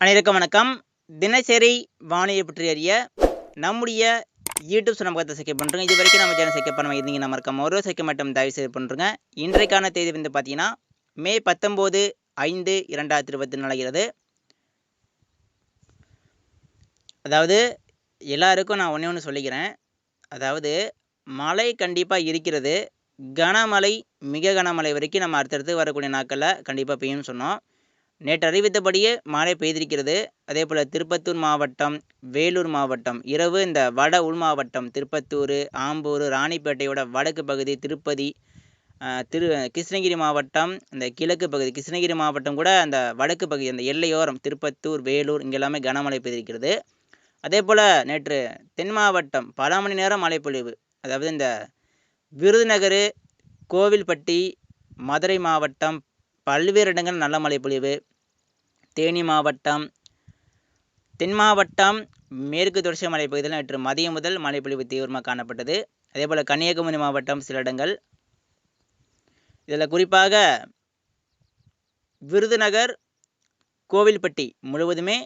அனைவருக்கும் வணக்கம். தினசரி வானிலை பற்றி அறிய நம்முடைய யூடியூப் சமூகத்தை சைக்க பண்ணுறோங்க இது வரைக்கும் நம்ம சேனல் சைக்க பண்ண இருந்தீங்க நம்ம இருக்க ஒரு சைக்க மட்டும் தயவு செய்து பண்ணுறோங்க இன்றைக்கான தேதி வந்து பார்த்தீங்கன்னா மே பத்தொம்போது ஐந்து இரண்டாயிரத்தி இருபத்தி நாலாகிறது அதாவது எல்லாருக்கும் நான் ஒன்றே ஒன்று சொல்லிக்கிறேன். அதாவது மழை கண்டிப்பாக இருக்கிறது. கனமழை மிக கனமழை வரைக்கும் நம்ம அடுத்தடுத்து வரக்கூடிய நாட்களில் கண்டிப்பாக பெய்யும்னு சொன்னோம். நேற்று அறிவித்தபடியே மழை பெய்திருக்கிறது. அதே போல் திருப்பத்தூர் மாவட்டம் வேலூர் மாவட்டம் இரவு இந்த வட உள் மாவட்டம் திருப்பத்தூர் ஆம்பூர் ராணிப்பேட்டையோட வடக்கு பகுதி திருப்பதி திரு கிருஷ்ணகிரி மாவட்டம் இந்த கிழக்கு பகுதி கிருஷ்ணகிரி மாவட்டம் கூட அந்த வடக்கு பகுதி அந்த எல்லையோரம் திருப்பத்தூர் வேலூர் இங்கே எல்லாமே கனமழை பெய்திருக்கிறது. அதே போல் நேற்று தென் மாவட்டம் பல மணி நேரம் மழை பொழிவு. அதாவது இந்த விருதுநகர் கோவில்பட்டி மதுரை மாவட்டம் பல்வேறு இடங்கள் நல்ல மழை பொழிவு. தேனி மாவட்டம் தென் மாவட்டம் மேற்கு தொடர்ச்சி மலைப்பகுதியில் நேற்று மதியம் முதல் மழைப்பொழிவு தீவிரமாக காணப்பட்டது. அதேபோல் கன்னியாகுமரி மாவட்டம் சில இடங்கள். இதில் குறிப்பாக விருதுநகர் கோவில்பட்டி முழுவதுமே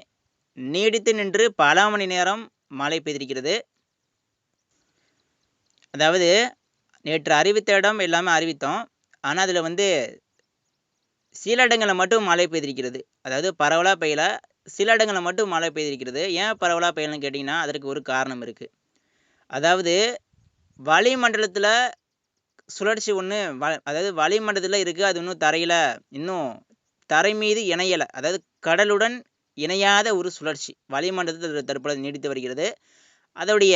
நீடித்து நின்று பல மணி நேரம் மழை பெய்திருக்கிறது. அதாவது நேற்று அறிவித்த இடம் எல்லாமே அறிவித்தோம். ஆனால் அதில் வந்து சில இடங்களில் மட்டும் மழை பெய்திருக்கிறது. அதாவது பரவலாக பெய்யல. சில இடங்களில் மட்டும் மழை பெய்திருக்கிறது. ஏன் பரவலாக பெய்யலன்னு கேட்டிங்கன்னா அதற்கு ஒரு காரணம் இருக்குது அதாவது வளிமண்டலத்தில் சுழற்சி ஒன்று வ அதாவது வளிமண்டலத்தில் இருக்குது அது இன்னும் தரையில் இன்னும் தரை மீது இணையலை. அதாவது கடலுடன் இணையாத ஒரு சுழற்சி வளிமண்டலத்தில் தற்பொழுது நீடித்து வருகிறது. அதோடைய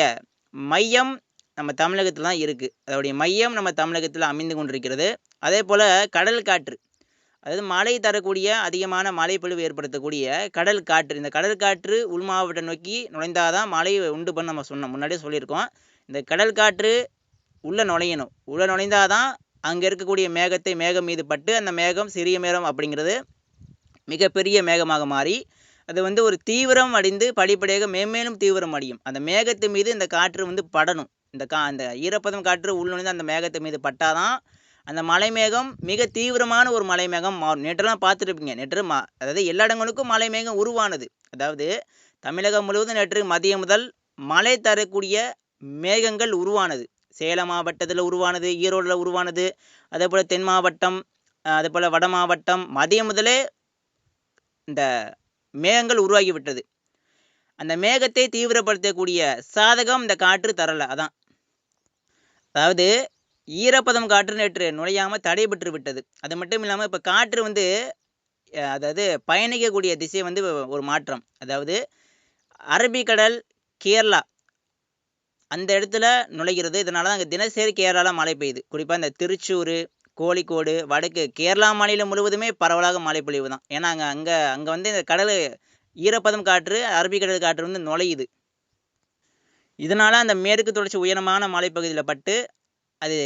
மையம் நம்ம தமிழகத்தில் தான் இருக்குது அதோடைய மையம் நம்ம தமிழகத்தில் அமைந்து கொண்டிருக்கிறது. அதே போல் கடல் காற்று. அதாவது மழை தரக்கூடிய அதிகமான மழைப்பொழிவு ஏற்படுத்தக்கூடிய கடல் காற்று. இந்த கடல் காற்று உள் மாவட்டம் நோக்கி நுழைந்தாதான் மழையை உண்டு பண்ண நம்ம சொன்னோம். முன்னாடியே சொல்லியிருக்கோம். இந்த கடல் காற்று உள்ளே நுழையணும். உள்ளே நுழைந்தாதான் அங்கே இருக்கக்கூடிய மேகத்தை மேகம் மீது பட்டு அந்த மேகம் சிறிய மேகம் அப்படிங்கிறது மிகப்பெரிய மேகமாக மாறி அது வந்து ஒரு தீவிரம் அடைந்து படிப்படியாக மேம்மேலும் தீவிரம் அடையும். அந்த மேகத்து மீது இந்த காற்று வந்து படணும். இந்த கா அந்த ஈரப்பதம் காற்று உள்நுழைந்து அந்த மேகத்து மீது பட்டாதான் அந்த மலைமேகம் மிக தீவிரமான ஒரு மலைமேகம். மாறும் நேற்றெல்லாம் பார்த்துருப்பீங்க. நேற்று மா அதாவது எல்லா இடங்களுக்கும் மலைமேகம் உருவானது. அதாவது தமிழகம் முழுவதும் நேற்று மதியம் முதல் மழை தரக்கூடிய மேகங்கள் உருவானது. சேலம் மாவட்டத்தில் உருவானது ஈரோடில் உருவானது அதே போல் தென் மாவட்டம் அதே போல் வட மாவட்டம் மதியம் முதலே இந்த மேகங்கள் உருவாகிவிட்டது. அந்த மேகத்தை தீவிரப்படுத்தக்கூடிய சாதகம் இந்த காற்று தரல அதான். அதாவது ஈரப்பதம் காற்று நேற்று நுழையாமல் தடைபட்டு விட்டது. அது மட்டும் இல்லாமல் இப்போ காற்று வந்து அதாவது பயணிக்கக்கூடிய திசை வந்து ஒரு மாற்றம். அதாவது அரபிக்கடல் கேரளா அந்த இடத்துல நுழைகிறது. இதனால தான் அங்கே தினசரி கேரளாவில் மழை பெய்யுது. குறிப்பாக இந்த திருச்சூர் கோழிக்கோடு வடக்கு கேரளா மாநிலம் முழுவதுமே பரவலாக மழை பொழிவு தான். ஏன்னா அங்கே அங்கே அங்கே வந்து இந்த கடல் ஈரப்பதம் காற்று அரபிக்கடல் காற்று வந்து நுழையுது. இதனால் அந்த மேற்கு தொடர்ச்சி உயரமான மலைப்பகுதியில் பட்டு அது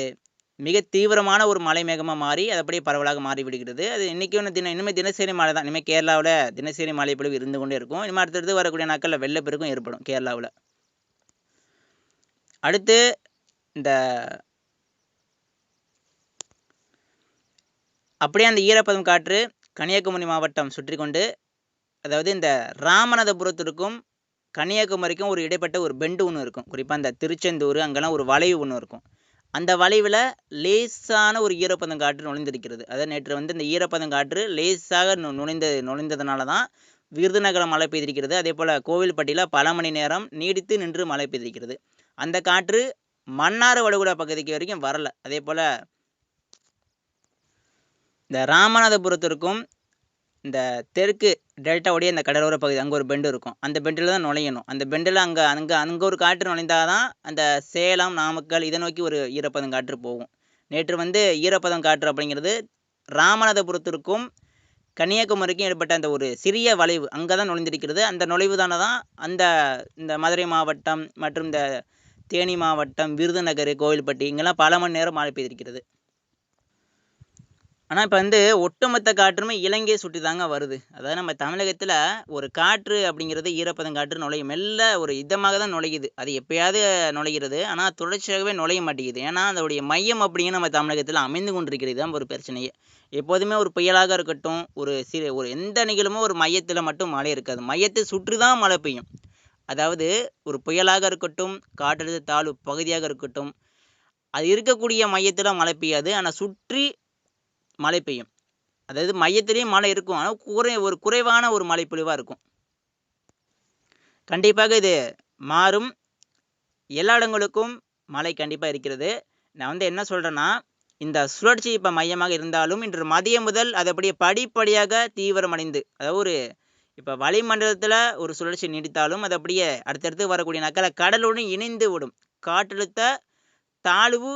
மிக தீவிரமான ஒரு மலை மேகமாக மாறி அது அப்படியே பரவலாக மாறி விடுகிறது அது இன்றைக்கி ஒன்று தினம் இனிமேல் தினசரி மழை தான். இனிமேல் கேரளாவில் தினசரி மழை பொழிவு இருந்து கொண்டே இருக்கும். இனிமேல் அடுத்தடுத்து வரக்கூடிய நாட்களில் வெள்ளப்பெருக்கும் ஏற்படும் கேரளாவில். அடுத்து இந்த அப்படியே அந்த ஈரப்பதம் காற்று கன்னியாகுமரி மாவட்டம் சுற்றி கொண்டு அதாவது இந்த ராமநாதபுரத்திற்கும் கன்னியாகுமரிக்கும் ஒரு இடைப்பட்ட ஒரு பெண்டு ஒன்று இருக்கும். குறிப்பாக இந்த திருச்செந்தூர் அங்கெல்லாம் ஒரு வளைவு ஒன்று இருக்கும். அந்த வளைவில் லேசான ஒரு ஈரப்பதம் காற்று நுழைந்திருக்கிறது. அதாவது நேற்று வந்து இந்த ஈரப்பதம் காற்று லேசாக நு நுழைந்த நுழைந்ததுனால தான் விருதுநகரம் மழை பெய்திருக்கிறது. அதே போல் கோவில்பட்டியில் பல மணி நேரம் நீடித்து நின்று மழை பெய்திருக்கிறது. அந்த காற்று மன்னார் வளைகுடா பகுதிக்கு வரைக்கும் வரல. அதே போல் இந்த ராமநாதபுரத்திற்கும் இந்த தெற்கு டெல்டாவுடைய இந்த கடலோர பகுதி அங்கே ஒரு பெண்டு இருக்கும். அந்த பெண்டில் தான் நுழையணும். அந்த பெண்டில் அங்கே அங்கே அங்கே ஒரு காற்று நுழைந்தால் தான் அந்த சேலம் நாமக்கல் இதை நோக்கி ஒரு ஈரப்பதம் காற்று போகும். நேற்று வந்து ஈரப்பதம் காற்று அப்படிங்கிறது ராமநாதபுரத்திற்கும் கன்னியாகுமரிக்கும் ஏற்பட்ட அந்த ஒரு சிறிய வளைவு அங்கே தான் நுழைந்திருக்கிறது. அந்த நுழைவு தானே தான் அந்த இந்த மதுரை மாவட்டம் மற்றும் இந்த தேனி மாவட்டம் விருதுநகர் கோவில்பட்டி இங்கெல்லாம் பல மணி நேரம் மழை பெய்திருக்கிறது. ஆனால் இப்போ வந்து ஒட்டுமொத்த காற்றுமே இலங்கையை சுற்றி தாங்க வருது. அதாவது நம்ம தமிழகத்தில் ஒரு காற்று அப்படிங்கிறது ஈரப்பதம் காற்று நுழையும். மெல்ல ஒரு இதமாக தான் நுழையுது. அது எப்பயாவது நுழைகிறது. ஆனால் தொடர்ச்சியாகவே நுழைய மாட்டேங்குது. ஏன்னா அதோடைய மையம் அப்படிங்கிற நம்ம தமிழகத்தில் அமைந்து கொண்டிருக்கிறது. தான் ஒரு பிரச்சனையே. எப்போதுமே ஒரு புயலாக இருக்கட்டும் ஒரு சிறு ஒரு எந்த நிகழுமோ ஒரு மையத்தில் மட்டும் மழை இருக்காது. மையத்தை சுற்றி தான் மழை பெய்யும். அதாவது ஒரு புயலாக இருக்கட்டும் காற்றழுத்த தாழ்வு பகுதியாக இருக்கட்டும் அது இருக்கக்கூடிய மையத்தில் மழை பெய்யாது. ஆனால் சுற்றி மழை பெய்யும். அதாவது மையத்திலேயும் மழை இருக்கும். ஆனால் குறை ஒரு குறைவான ஒரு மழை பொழிவாக இருக்கும். கண்டிப்பாக இது மாறும். எல்லா இடங்களுக்கும் மழை கண்டிப்பாக இருக்கிறது. நான் வந்து என்ன சொல்கிறேன்னா இந்த சுழற்சி இப்போ மையமாக இருந்தாலும் இன்று மதியம் முதல் அது அப்படியே படிப்படியாக தீவிரமடைந்து அதாவது ஒரு இப்போ வளிமண்டலத்தில் ஒரு சுழற்சி நீடித்தாலும் அது அப்படியே அடுத்தடுத்து வரக்கூடிய நக்களை கடலுடன் இணைந்து விடும் காற்றழுத்த தாழ்வு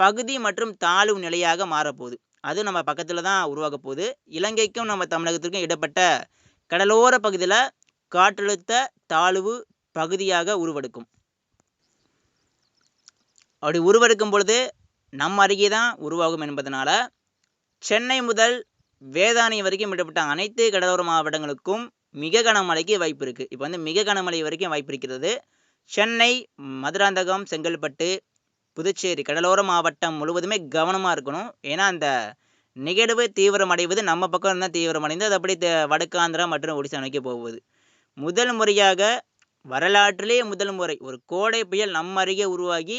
பகுதி மற்றும் தாழ்வு நிலையாக மாறப்போகுது. அது நம்ம பக்கத்தில் தான் உருவாக போகுது. இலங்கைக்கும் நம்ம தமிழகத்திற்கும் இடப்பட்ட கடலோர பகுதியில் காற்றழுத்த தாழ்வு பகுதியாக உருவெடுக்கும். அப்படி உருவெடுக்கும் பொழுது நம்ம அருகே தான் உருவாகும் என்பதனால சென்னை முதல் வேதாணி வரைக்கும் இடப்பட்ட அனைத்து கடலோர மாவட்டங்களுக்கும் மிக கனமழைக்கு வாய்ப்பு இருக்குது இப்போ வந்து மிக கனமழை வரைக்கும் வாய்ப்பு இருக்கிறது. சென்னை மதுராந்தகம் செங்கல்பட்டு புதுச்சேரி கடலோர மாவட்டம் முழுவதுமே கவனமாக இருக்கணும். ஏன்னா அந்த நிகழ்வு தீவிரமடைவது நம்ம பக்கம் இருந்தால் தீவிரமடைந்து அது அப்படி வடக்காந்திரா மற்றும் ஒடிசா நோக்கி போகுது. முதல் முறையாக வரலாற்றிலே முதல் முறை ஒரு கோடை புயல் நம்ம அருகே உருவாகி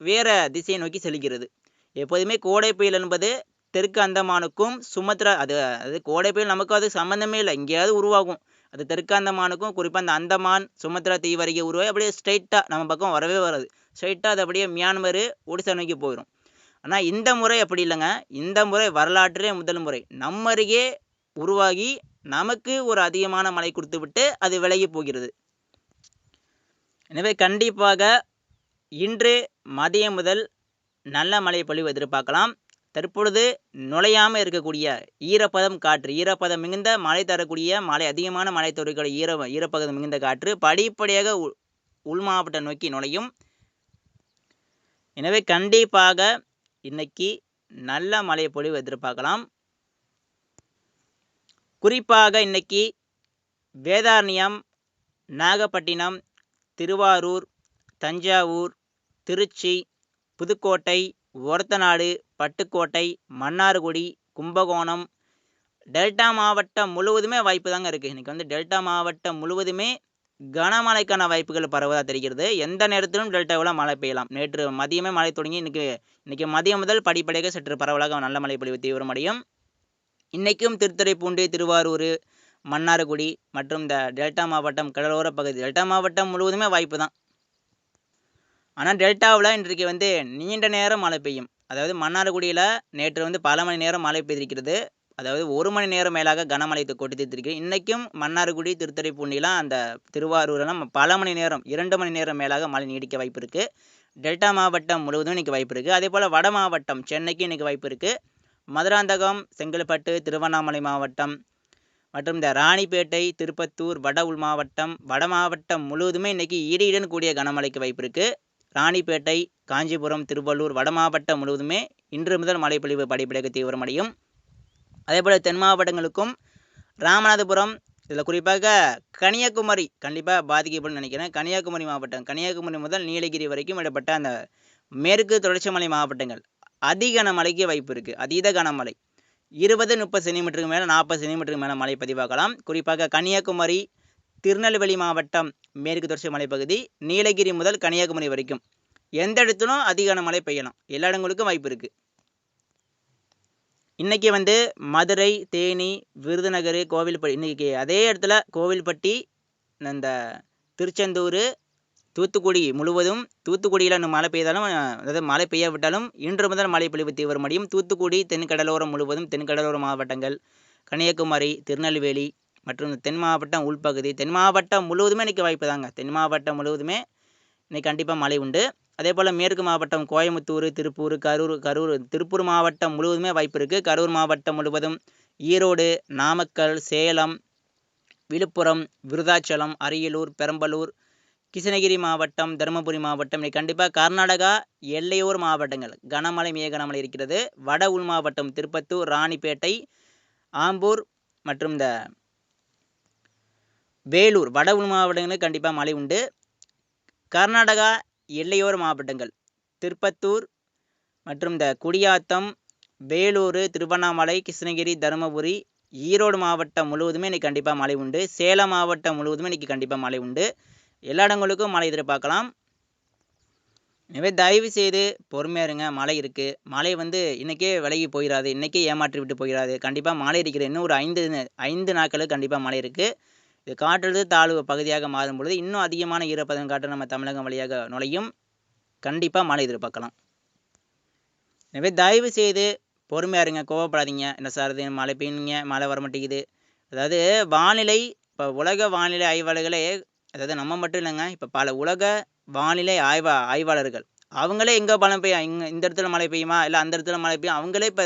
வேற திசையை நோக்கி செல்கிறது. எப்போதுமே கோடை புயல் என்பது தெற்கு அந்தமானுக்கும் சுமத்ரா அது அது கோடை புயல் நமக்கும் அது சம்மந்தமே இல்லை. எங்கேயாவது உருவாகும். அது தெற்கு அந்தமானுக்கும் குறிப்பாக அந்த அந்தமான் சுமத்ரா தீவு அருகே உருவாகி அப்படியே ஸ்ட்ரைட்டாக நம்ம பக்கம் வரவே வராது. ஸ்ட்ரைட்டாக அது அப்படியே மியான்மர் ஒடிசா நோக்கி போயிடும் ஆனால் இந்த முறை அப்படி இல்லைங்க. இந்த முறை வரலாற்றிலே முதல் முறை. நம்ம அருகே உருவாகி நமக்கு ஒரு அதிகமான மழை கொடுத்து விட்டு அது விலகி போகிறது. எனவே கண்டிப்பாக இன்று மதியம் முதல் நல்ல மழை பொழிவு எதிர்பார்க்கலாம். தற்பொழுது நுழையாமல் இருக்கக்கூடிய ஈரப்பதம் காற்று ஈரப்பதம் மிகுந்த மழை தரக்கூடிய மழை அதிகமான மழை தொடர்க்கூடிய ஈர ஈரப்பதம் மிகுந்த காற்று படிப்படியாக உள் மாவட்டம் நோக்கி நுழையும். எனவே கண்டிப்பாக இன்னைக்கு நல்ல மழை பொழிவு எதிர்பார்க்கலாம். குறிப்பாக இன்னைக்கு வேதாரண்யம் நாகப்பட்டினம் திருவாரூர் தஞ்சாவூர் திருச்சி புதுக்கோட்டை ஒரத்தநாடு பட்டுக்கோட்டை மன்னார்குடி கும்பகோணம் டெல்டா மாவட்டம் முழுவதுமே வாய்ப்பு தாங்க இருக்குது இன்றைக்கி வந்து டெல்டா மாவட்டம் முழுவதுமே கனமழைக்கான வாய்ப்புகள் பரவதாக தெரிகிறது. எந்த நேரத்திலும் டெல்டாவில் மழை பெய்யலாம். நேற்று மதியமே மழை தொடங்கி இன்றைக்கி இன்றைக்கி மதியம் முதல் படிப்படியாக சற்று பரவலாக நல்ல மழை பொழிவு தீவிரமடையும் இன்றைக்கும் திருத்துறைப்பூண்டி திருவாரூர் மன்னார்குடி மற்றும் இந்த டெல்டா மாவட்டம் கடலோர பகுதி டெல்டா மாவட்டம் முழுவதுமே வாய்ப்பு தான். ஆனால் டெல்டாவில் இன்றைக்கு வந்து நீண்ட நேரம் மழை பெய்யும். அதாவது மன்னார்குடியில் நேற்று வந்து பல மணி நேரம் மழை பெய்திருக்கிறது. அதாவது ஒரு மணி நேரம் மேலாக கனமழை கொட்டி தீர்த்திருக்கு இன்றைக்கும் மன்னார்குடி திருத்துறைப்பூண்டிலாம் அந்த திருவாரூர்லாம் பல மணி நேரம் இரண்டு மணி நேரம் மேலாக மழை நீடிக்க வாய்ப்பு இருக்குது டெல்டா மாவட்டம் முழுவதும் இன்றைக்கி வாய்ப்பு இருக்குது அதே போல் வட மாவட்டம் சென்னைக்கு இன்றைக்கி வாய்ப்பு இருக்குது மதுராந்தகம் செங்கல்பட்டு திருவண்ணாமலை மாவட்டம் மற்றும் இந்த ராணிப்பேட்டை திருப்பத்தூர் வட உள் மாவட்டம் வட மாவட்டம் முழுவதுமே இன்றைக்கி இடியுடன் கூடிய கனமழைக்கு வாய்ப்பு இருக்குது ராணிப்பேட்டை காஞ்சிபுரம் திருவள்ளூர் வட மாவட்டம் முழுவதுமே இன்று முதல் மழைப்பொழிவு படிப்படியாக தீவிரமடையும். அதே போல் தென் மாவட்டங்களுக்கும் ராமநாதபுரம் இதில் குறிப்பாக கன்னியாகுமரி கண்டிப்பாக பாதிக்கப்படும் நினைக்கிறேன். கன்னியாகுமரி மாவட்டம் கன்னியாகுமரி முதல் நீலகிரி வரைக்கும் இடப்பட்ட அந்த மேற்கு தொடர்ச்சி மலை மாவட்டங்கள். அதிக கனமழைக்கு வாய்ப்பு இருக்குது அதீத கனமழை இருபது முப்பது சென்டிமீட்டருக்கு மேலே நாற்பது சென்டிமீட்டருக்கு மேலே மழை பதிவாகலாம். குறிப்பாக கன்னியாகுமரி திருநெல்வேலி மாவட்டம் மேற்கு தொடர்ச்சி மலைப்பகுதி நீலகிரி முதல் கன்னியாகுமரி வரைக்கும். எந்த இடத்துலும் அதிக மழை பெய்யலாம். எல்லா இடங்களுக்கும் வாய்ப்பு இருக்குது இன்றைக்கி வந்து மதுரை தேனி விருதுநகர் கோவில்பட்டி இன்றைக்கி அதே இடத்துல கோவில்பட்டி இந்த திருச்செந்தூர் தூத்துக்குடி முழுவதும் தூத்துக்குடியில் இன்னும் மழை பெய்தாலும் அதாவது மழை பெய்யாவிட்டாலும் இன்று முதல் மழை பொழிவு தீவிரமடையும் தூத்துக்குடி தென்கடலோரம் முழுவதும் தென்கடலோர மாவட்டங்கள் கன்னியாகுமரி திருநெல்வேலி மற்றும் தென் மாவட்டம் உள்பகுதி. தென் மாவட்டம் முழுவதுமே இன்றைக்கி வாய்ப்பு தாங்க. தென் மாவட்டம் முழுவதுமே இன்றைக்கி கண்டிப்பாக மழை உண்டு. அதே போல் மேற்கு மாவட்டம் கோயம்புத்தூர் திருப்பூர் கரூர் கரூர் திருப்பூர் மாவட்டம் முழுவதுமே வாய்ப்பு இருக்குது கரூர் மாவட்டம் முழுவதும் ஈரோடு நாமக்கல் சேலம் விழுப்புரம் விருதாச்சலம் அரியலூர் பெரம்பலூர் கிருஷ்ணகிரி மாவட்டம் தருமபுரி மாவட்டம். இன்னைக்கு கண்டிப்பாக கர்நாடகா எல்லையோர் மாவட்டங்கள். கனமழை மிக கனமழை இருக்கிறது. வட உள் மாவட்டம் திருப்பத்தூர் ராணிப்பேட்டை ஆம்பூர் மற்றும் இந்த வேலூர். வட உள் மாவட்டங்களுக்கு கண்டிப்பாக மழை உண்டு. கர்நாடகா எல்லையோர மாவட்டங்கள். திருப்பத்தூர் மற்றும் இந்த குடியாத்தம் வேலூர் திருவண்ணாமலை கிருஷ்ணகிரி தருமபுரி ஈரோடு மாவட்டம் முழுவதுமே இன்றைக்கி கண்டிப்பாக மழை உண்டு. சேலம் மாவட்டம் முழுவதுமே இன்றைக்கி கண்டிப்பாக மழை உண்டு. எல்லா இடங்களுக்கும் மழை எதிர்பார்க்கலாம். எனவே தயவு செய்து பொறுமையாக இருங்க. மழை இருக்குது மழை வந்து இன்றைக்கே விலகி போயிடாது இன்றைக்கே ஏமாற்றி விட்டு போயிடாது கண்டிப்பாக மழை இருக்கிற இன்னும் ஒரு ஐந்து ஐந்து நாட்களுக்கு கண்டிப்பாக மழை இருக்குது இது காற்றழுத்த தாழ்வு பகுதியாக மாறும் பொழுது இன்னும் அதிகமான ஈரப்பதம் காற்று நம்ம தமிழகம் வழியாக நுழையும். கண்டிப்பாக மழை எதிர்பார்க்கலாம். எனவே தயவு செய்து பொறுமையாக இருங்க கோவப்படாதீங்க. என்ன சார் இது? மழை பெய்யுங்க மழை வர மாட்டேங்குது. அதாவது வானிலை இப்போ உலக வானிலை ஆய்வாளர்களே அதாவது நம்ம மட்டும் இல்லைங்க இப்போ பல உலக வானிலை ஆய்வா ஆய்வாளர்கள் அவங்களே எங்கே மழை பெய்யும் இங்கே இந்த இடத்துல மழை பெய்யுமா? இல்லை அந்த இடத்துல மழை பெய்யும்? அவங்களே இப்போ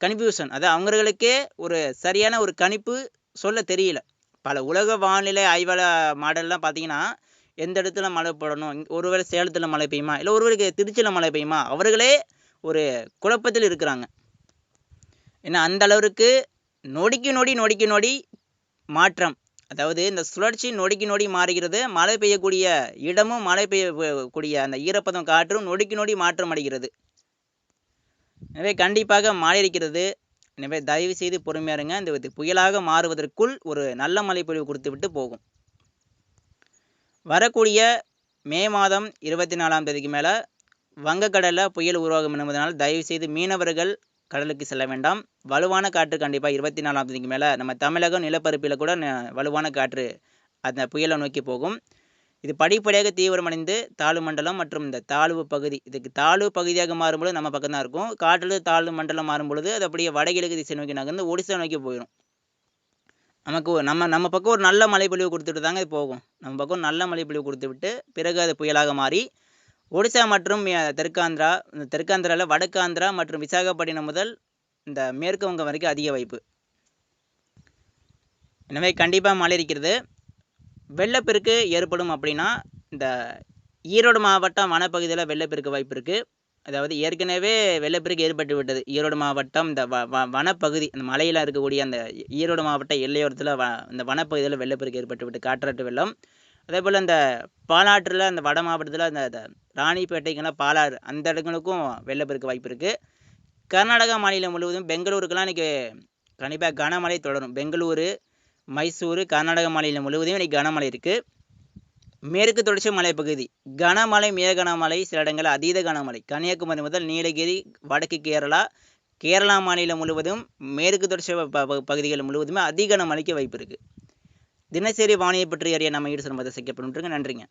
கன்ஃபியூஷன் அதாவது அவங்களுக்கே ஒரு சரியான ஒரு கணிப்பு சொல்ல தெரியல. பல உலக வானிலை ஆய்வாளர் மாடல்லாம் பார்த்தீங்கன்னா எந்த இடத்துல மழை போடணும் ஒருவேளை சேலத்தில் மழை பெய்யுமா? இல்லை ஒருவருக்கு திருச்சியில் மழை பெய்யுமா? அவர்களே ஒரு குழப்பத்தில் இருக்கிறாங்க. ஏன்னா அந்த அளவிற்கு நொடிக்கு நொடி நொடிக்கு நொடி மாற்றம். அதாவது இந்த சுழற்சி நொடிக்கு நொடி மாறுகிறது. மழை பெய்யக்கூடிய இடமும் மழை பெய்யக்கூடிய அந்த ஈரப்பதம் காற்றும் நொடிக்கு நொடி மாற்றம் அடைகிறது. எனவே கண்டிப்பாக மழை இருக்கிறது எனவே தயவு செய்து பொறுமையாக இருங்க. இந்த இது புயலாக மாறுவதற்குள் ஒரு நல்ல மழைப்பொழிவு கொடுத்துவிட்டு கொடுத்து விட்டு போகும். வரக்கூடிய மே மாதம் இருபத்தி நாலாம் தேதிக்கு மேலே வங்கக்கடலில் புயல் உருவாகும் என்பதனால் தயவு செய்து மீனவர்கள் கடலுக்கு செல்ல வேண்டாம். வலுவான காற்று கண்டிப்பாக இருபத்தி நாலாம் தேதிக்கு மேலே நம்ம தமிழகம் நிலப்பரப்பில் கூட வலுவான காற்று அந்த புயலை நோக்கி போகும். இது படிப்படியாக தீவிரமடைந்து தாழ்வு மண்டலம் மற்றும் இந்த தாழ்வு பகுதி இதுக்கு தாழ்வு பகுதியாக மாறும்பொழுது நம்ம பக்கம் தான் இருக்கும். காற்றில் தாழ்வு மண்டலம் மாறும் பொழுது அது அப்படியே வடகிழக்கு திசை நோக்கி நகர்ந்து ஒடிசா நோக்கி போயிடும் நமக்கு நம்ம நம்ம பக்கம் ஒரு நல்ல மழைப்பொழிவு கொடுத்துட்டு தாங்க இது போகும். நம்ம பக்கம் நல்ல மழைப்பொழிவு கொடுத்து விட்டு பிறகு அது புயலாக மாறி ஒடிசா மற்றும் தெற்காந்திரா இந்த தெற்காந்திராவில் வடக்காந்திரா மற்றும் விசாகப்பட்டினம் முதல் இந்த மேற்கு வங்கம் வரைக்கும் அதிக வாய்ப்பு. எனவே கண்டிப்பாக மழை இருக்கிறது வெள்ளப்பெருக்கு ஏற்படும் அப்படின்னா இந்த ஈரோடு மாவட்டம் வனப்பகுதியில் வெள்ளப்பெருக்கு வாய்ப்பு இருக்குது அதாவது ஏற்கனவே வெள்ளப்பெருக்கு ஏற்பட்டு விட்டது. ஈரோடு மாவட்டம் இந்த வ வ வனப்பகுதி அந்த மலையில் இருக்கக்கூடிய அந்த ஈரோடு மாவட்ட எல்லையோரத்தில் வ இந்த வனப்பகுதியில் வெள்ளப்பெருக்கு ஏற்பட்டு விட்டு காற்றாட்டு வெள்ளம். அதே போல் இந்த பாலாற்றில் அந்த வட மாவட்டத்தில் அந்த அந்த ராணிப்பேட்டைக்கெல்லாம் பாலாறு அந்த இடங்களுக்கும் வெள்ளப்பெருக்கு வாய்ப்பு இருக்குது கர்நாடகா மாநிலம் முழுவதும் பெங்களூருக்கெல்லாம் இன்றைக்கி கண்டிப்பாக கனமழை தொடரும். பெங்களூரு மைசூர் கர்நாடக மாநிலம் முழுவதும் இன்னைக்கு கனமழை இருக்குது மேற்கு தொடர்ச்சி மலைப்பகுதி. கனமழை மிக கனமழை சில இடங்களில் அதீத கனமழை. கன்னியாகுமரி முதல் நீலகிரி வடக்கு கேரளா கேரளா மாநிலம் முழுவதும் மேற்கு தொடர்ச்சி ப- பகுதிகள் முழுவதுமே அதிக கனமழைக்கு வாய்ப்பு இருக்குது தினசரி வானிலை பற்றி அறிய நம்ம ஈடு சிறந்த செய்யப்படும் நன்றிங்க.